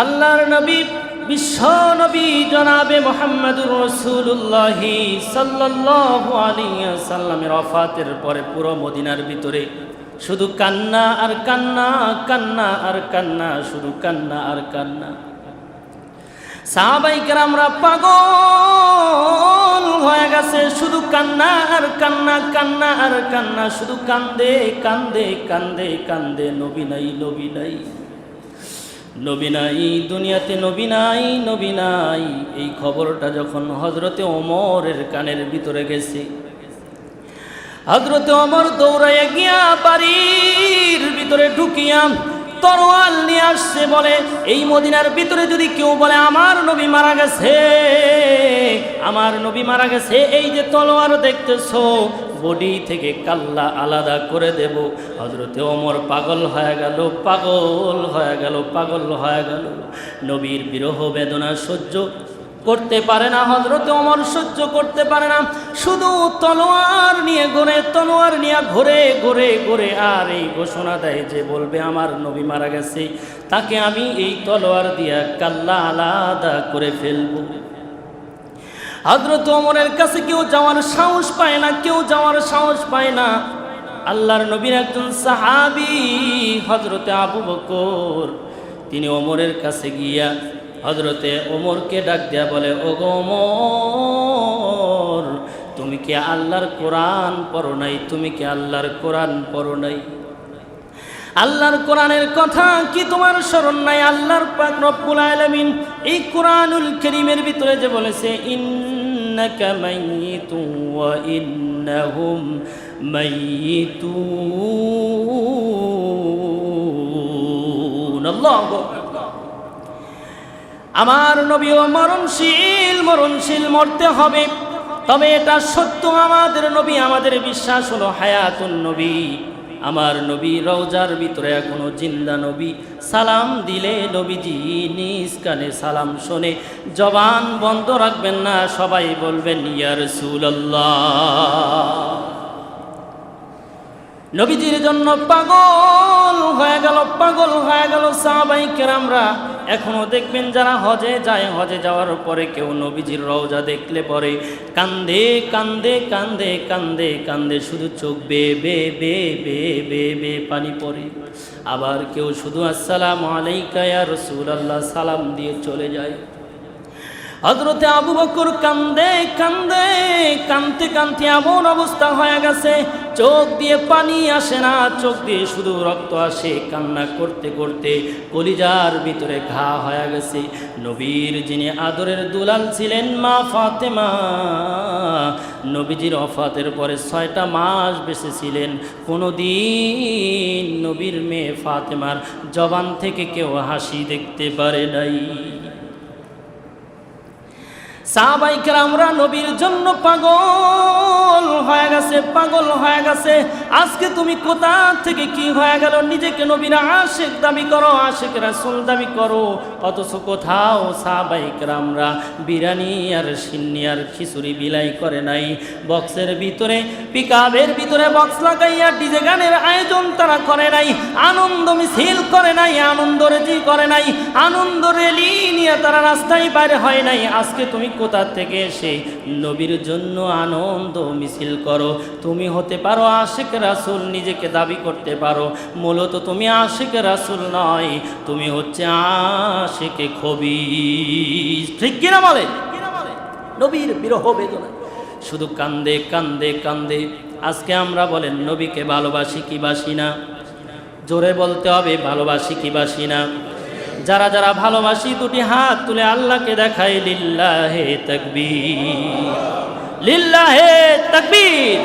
আল্লাহর নবী, বিশ্ব নবী জনাবে মোহাম্মদুর রসুল্লাহি আলাইহি সাল্লামের অফাতের পরে পুরো মদিনার ভিতরে শুধু কান্না আর কান্না কান্না আর কান্না, শুধু কান্না আর কান্না। সাহাবাইকার আমরা পাগল হয়ে গেছে, শুধু কান্না আর কান্না কান্না আর কান্না, শুধু কান্দে কান্দে কান্দে কান্দে, নবী নাই নবী নাই। নবী নাই, দুনিয়াতে নবী নাই নবী নাই। এই খবরটা যখন হজরতে ওমরের কানের ভিতরে গেছে। হজরতে অমর দৌড়াইয়া গিয়া বাড়ির ভিতরে ঢুকিয়া তরোয়াল নিয়ে আসছে, বলে, এই মদিনার ভিতরে যদি কেউ বলে, আমার নবী মারা গেছে, আমার নবী মারা গেছে, এই যে তলোয়ার দেখতেছো বডি থেকে কাল্লা আলাদা করে দেব। হজরতে অমর পাগল হয়ে গেল, পাগল হয়ে গেল, পাগল হয়ে গেল। নবীর বিরহ বেদনা সহ্য করতে পারে না হজরত অমর সহ্য করতে পারে না। শুধু তলোয়ার নিয়ে ঘোরে তলোয়ার নিয়ে ঘোরে ঘোরে ঘোরে আর এই ঘোষণা দেয় যে বলবে, আমার নবী মারা গেছে, তাকে আমি এই তলোয়ার দিয়া কাল্লা আলাদা করে ফেলব। হজরত অমরের কাছে কেউ যাওয়ার সাহস পায় না, কেউ যাওয়ার সাহস পায় না। আল্লাহর নবীর একজন সাহাবি হজরতে আবু বকর, তিনি ওমরের কাছে গিয়া হজরতে ওমরকে ডাক দেয়া বলে ও তুমি কি আল্লাহর কোরআন পড়ো নাই? তুমি কি আল্লাহর কোরআন পড়ো নাই? আল্লাহর কোরআনের কথা কি তোমার স্মরণ নাই? আল্লাহর পাক রব্বুল আলামিন এই কোরআনুল করিমের ভিতরে যে বলেছে, ইন্নাকা মাইয়িতুন ওয়া ইন্নাহুম মাইয়িতুন আল্লাহু আমার নবীও মরণশীল মরণশীল মরতে হবে। তবে এটা সত্য আমাদের নবী, আমাদের বিশ্বাস হলো হায়াতুন নবী। আমার নবী রওজার ভিতরে এখনও জিন্দা নবী। সালাম দিলে নবীজি নিজ কানে সালাম শোনে। জবান বন্ধ রাখবেন না, সবাই বলবেন ইয়ার রাসূলুল্লাহ। নবীজির জন্য পাগল হয়ে গেল, পাগল হয়ে গেল সাহাবাই কেরামরা। এখনও দেখবেন যারা হজে যায়, হজে যাওয়ার পরে কেউ নবীজির রওজা দেখলে পরে কান্দে কান্দে কান্দে কান্দে কান্দে শুধু চোখ বে বে বে বে বে বে পানি পড়ে আবার কেউ শুধু আসসালাম আলাইকা ইয়া আল্লাহ সালাম দিয়ে চলে যায়। হজরতে আবু বকর কান্দে কান্দে, কানতে কানতে এমন অবস্থা হয়ে গেছে, চোখ দিয়ে পানি আসে না, চোখ দিয়ে শুধু রক্ত আসে কান্না করতে করতে কলিজার ভিতরে ঘা হয়ে গেছে। নবীর যিনি আদরের দুলাল ছিলেন মা ফাতেমা, নবীজির অফাতের পরে ছয়টা মাস বেঁচে ছিলেন। কোনো দিন নবীর মেয়ে ফাতেমার জবান থেকে কেউ হাসি দেখতে পারে নাই। সাহাবাইকার আমরা নবীর জন্য পাগল হয়ে গেছে, পাগল হয়ে গেছে। আজকে তুমি কোথা থেকে কি হয়ে গেল? নিজেকে নবীর আশেক দাবি করো, আশেক রাসুল দাবি করো। অথচ কোথাও সাহাবাইকার আমরা বিরিয়ানি আর সিন্নি আর খিচুড়ি বিলাই করে নাই। বক্সের ভিতরে পিকাবের ভিতরে বক্স লাগাইয়া ডিজে গানের আয়োজন তারা করে নাই। আনন্দ মিছিল করে নাই, আনন্দ রেজি করে নাই। আনন্দ রেলি নিয়ে তারা রাস্তায় বাইরে হয় নাই। আজকে তুমি কোথা থেকে এসে নবীর জন্য আনন্দ মিছিল করো। তুমি হতে পারো আশেক রাসুল, নিজেকে দাবি করতে পারো। মূলত তুমি আশেক রাসুল নয়, তুমি হচ্ছে আশেকে খবি ঠিক কিনা বলে? নবীর বিরহ বেদনা। শুধু কান্দে কান্দে কান্দে। আজকে আমরা বলেন, নবীকে ভালোবাসি কি বাসি না? জোরে বলতে হবে, ভালোবাসি কি বাসি না? যারা যারা ভালোবাসি দুটি হাত তুলে আল্লাহকে দেখাই লিল্লাহে তকবীর। লিল্লাহে তকবীর।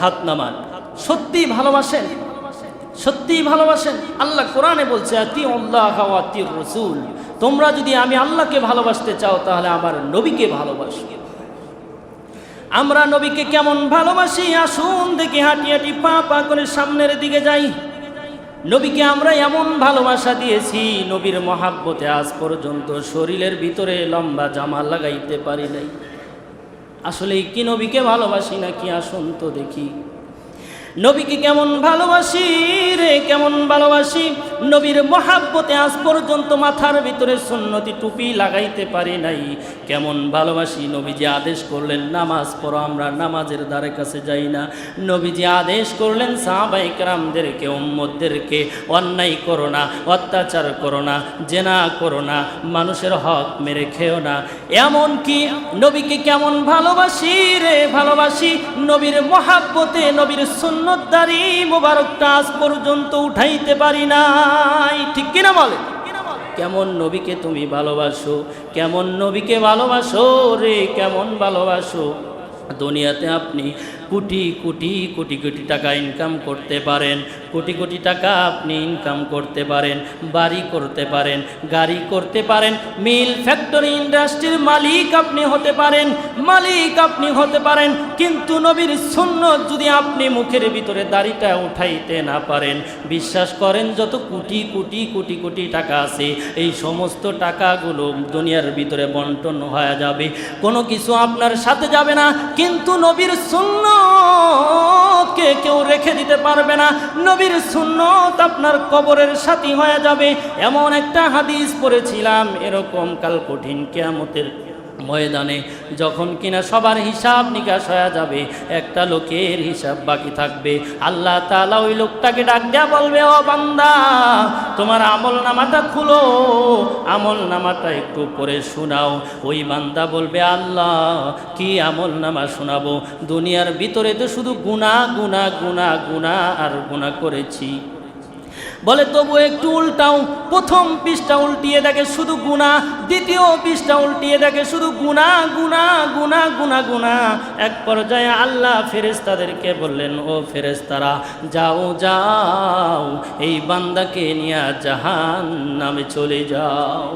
হাত নামান। সত্যি ভালোবাসেন। সত্যি ভালোবাসেন। আল্লাহ কোরআনে বলছে আতি আল্লাহ আতি রসুল তোমরা যদি আমি আল্লাহকে ভালোবাসতে চাও, তাহলে আমার নবীকে ভালোবাসো। আমরা নবীকে কেমন ভালোবাসি? আসুন দেখি হাঁটি হাঁটি পা পা করে সামনের দিকে যাই। নবীকে আমরা এমন ভালোবাসা দিয়েছি, নবীর মহাব্বতে আজ পর্যন্ত শরীরের ভিতরে লম্বা জামা লাগাইতে পারি নাই। আসলে কি নবীকে ভালোবাসি নাকি আসুন তো দেখি। নবীকে কেমন ভালোবাসি রে, কেমন ভালোবাসি? নবীর মহাব্বতে আজ পর্যন্ত মাথার ভিতরে সুন্নতি টুপি লাগাইতে পারি নাই। কেমন ভালোবাসি নবীজি আদেশ করলেন, নামাজ পড়ো, আমরা নামাজের দ্বারে কাছে যাই না। নবীজি আদেশ করলেন সাহাবাইকরামদেরকে উম্মদদেরকে অন্যায় করো না, অত্যাচার করো না, জেনা করো না, মানুষের হক মেরে খেও না। এমন কি নবীকে কেমন ভালোবাসি রে, ভালোবাসি নবীর মহাব্বতে, নবীর সুন্নতদারি মোবারকটা আজ পর্যন্ত উঠাইতে পারি নাই। ঠিক কিনা বলে? কেমন নবীকে তুমি ভালোবাসো? কেমন নবীকে ভালোবাসো রে? কেমন ভালোবাসো? দুনিয়াতে আপনি কোটি কোটি কোটি কোটি টাকা ইনকাম করতে পারেন, কোটি কোটি টাকা আপনি ইনকাম করতে পারেন, বাড়ি করতে পারেন, গাড়ি করতে পারেন মিল ফ্যাক্টরি ইন্ডাস্ট্রির মালিক আপনি হতে পারেন, মালিক আপনি হতে পারেন, কিন্তু নবীর শূন্য যদি আপনি মুখের ভিতরে দাড়িটা উঠাইতে না পারেন, বিশ্বাস করেন যত কোটি কোটি কোটি কোটি টাকা আছে, এই সমস্ত টাকাগুলো দুনিয়ার ভিতরে বন্টন হয়ে যাবে, কোনো কিছু আপনার সাথে যাবে না, কিন্তু নবীর সুন্নতকে কেউ রেখে দিতে পারবে না। নবীর সুন্নত আপনার কবরের সাথী হয়ে যাবে। এমন একটা হাদিস পড়েছিলাম, এরকম কাল কঠিন কেয়ামতের ময়দানে, যখন কিনা সবার হিসাব নিকাশ হয়ে যাবে, একটা লোকের হিসাব বাকি থাকবে। আল্লাহ তাআলা ওই লোকটাকে ডাক দেয়া বলবে, ও বান্দা, তোমার আমল নামাটা খুলো, আমল নামাটা একটু পরে শোনাও। ওই বান্দা বলবে, আল্লাহ, কি আমল নামা শোনাবো? দুনিয়ার ভিতরে তো শুধু গুণা গুণা গুণা গুণা আর গুণা করেছি। বলে, তবু একটু উল্টাও। প্রথম পৃষ্ঠা উল্টিয়ে দেখে শুধু গুণা, দ্বিতীয় পৃষ্ঠা উল্টিয়ে দেখে শুধু গুণা গুণা গুণা গুণা গুণা। এক পর্যায়ে আল্লাহ ফেরেস্তাদেরকে বললেন, ও ফেরেস্তারা যাও যাও, এই বান্দাকে নিয়ে জাহান নামে চলে যাও।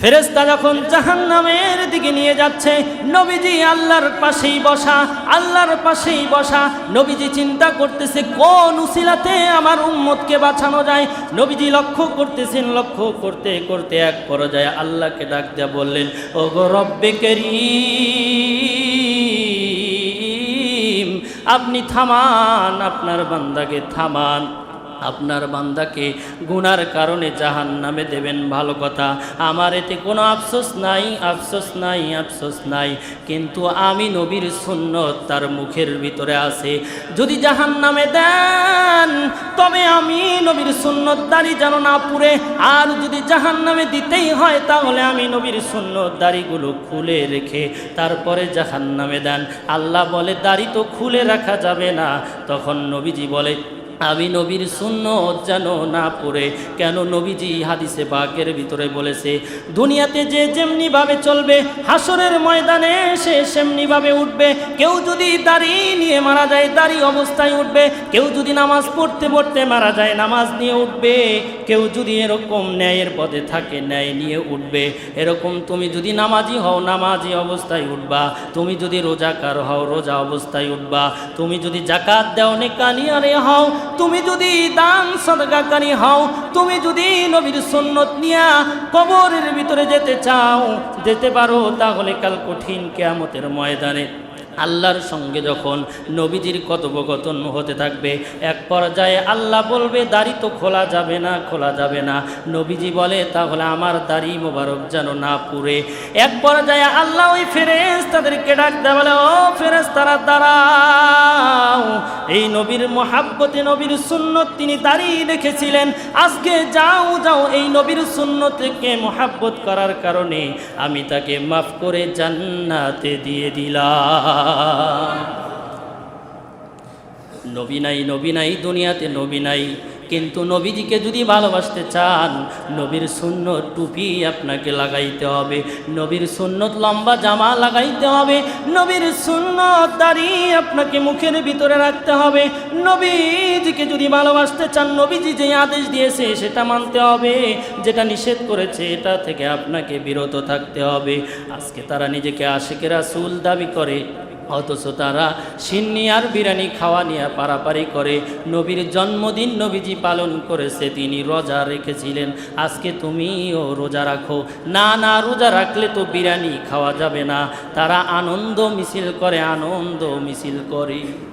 ফেরেস্তা যখন জাহান নামের দিকে নিয়ে যাচ্ছে, নবীজি আল্লাহর পাশেই বসা, আল্লাহর পাশেই বসা, নবীজি চিন্তা করতেছে, কোন উসিলাতে আমার উম্মতকে বাঁচানো যায়? নবীজি লক্ষ্য করতেছেন, লক্ষ্য করতে করতে এক পর্যায়ে আল্লাহকে ডাক দেয়া বললেন ও গো রব্বে করিম, আপনি থামান, আপনার বান্দাকে থামান। আপনার বান্দাকে গুনার কারণে জাহান নামে দেবেন, ভালো কথা। আমার এতে কোনো আফসোস নাই আফসোস নাই আফসোস নাই। কিন্তু আমি নবীর শূন্য তার মুখের ভিতরে আছে। যদি জাহান নামে দেন, তবে আমি নবীর সুন্নত দাড়ি যেন না পুড়ে। আর যদি জাহান নামে দিতেই হয়, তাহলে আমি নবীর সুন্নত দাড়িগুলো খুলে রেখে তারপরে জাহান নামে দেন। আল্লাহ বলে, দাড়ি তো খুলে রাখা যাবে না। তখন নবীজি বলে আমি নবীর শূন্য যেন না পড়ে। কেন নবীজি হাদিসে বাঘের ভিতরে বলেছে, দুনিয়াতে যে যেমনিভাবে চলবে হাসরের ময়দানে সে সেমনিভাবে উঠবে। কেউ যদি দাড়ি নিয়ে মারা যায়, দাড়ি অবস্থায় উঠবে। কেউ যদি নামাজ পড়তে পড়তে মারা যায়, নামাজ নিয়ে উঠবে। কেউ যদি এরকম ন্যায়ের পদে থাকে, ন্যায় নিয়ে উঠবে। এরকম তুমি যদি নামাজি হও, নামাজি অবস্থায় উঠবা। তুমি যদি রোজাকার হও, রোজা অবস্থায় উঠবা। তুমি যদি জাকাত দেও, নেকানিয়ারে হও তুমি যদি দান সদগাকারী হও, তুমি যদি নবীর সুন্নত নিয়া কবরের ভিতরে যেতে চাও, যেতে পারো তাহলে কাল কঠিন কেয়ামতের ময়দানে। আল্লাহর সঙ্গে যখন নবীজির কথোপকথন হতে থাকবে, এক পর্যায়ে আল্লাহ বলবে, দাড়ি তো খোলা যাবে না, খোলা যাবে না। নবীজি বলে, তাহলে আমার দাড়ি মোবারক যেন না পুরে এক পর্যায়ে আল্লাহ ওই ফেরেস তাদেরকে ডাক বলে, ও ফেরেস তারা দাঁড়াও। এই নবীর মহাব্বতে, নবীর সুন্নত তিনি দাঁড়িয়ে রেখেছিলেন। আজকে যাও যাও এই নবীর সুন্নতকে মহাব্বত করার কারণে আমি তাকে মাফ করে জান্নাতে দিয়ে দিলাম। নবী নাই নবী নাই, দুনিয়াতে নবী নাই। কিন্তু নবীজিকে যদি ভালোবাসতে চান, নবীর শূন্য টুপি আপনাকে লাগাইতে হবে, নবীর সুন্নত লম্বা জামা লাগাইতে হবে, নবীর সুন্নত দাড়ি আপনাকে মুখের ভিতরে রাখতে হবে। নবীজিকে যদি ভালোবাসতে চান, নবীজি যে আদেশ দিয়েছে সেটা মানতে হবে, যেটা নিষেধ করেছে এটা থেকে আপনাকে বিরত থাকতে হবে। আজকে তারা নিজেকে আশিকের রাসূল দাবি করে। অথচ তারা সিন্নি আর বিরানি খাওয়া নিয়ে পারাপারি করে। নবীর জন্মদিন নবীজি পালন করেছে, তিনি রোজা রেখেছিলেন। আজকে তুমিও রোজা রাখো। না না, রোজা রাখলে তো বিরানি খাওয়া যাবে না। তারা আনন্দ মিছিল করে, আনন্দ মিছিল করে।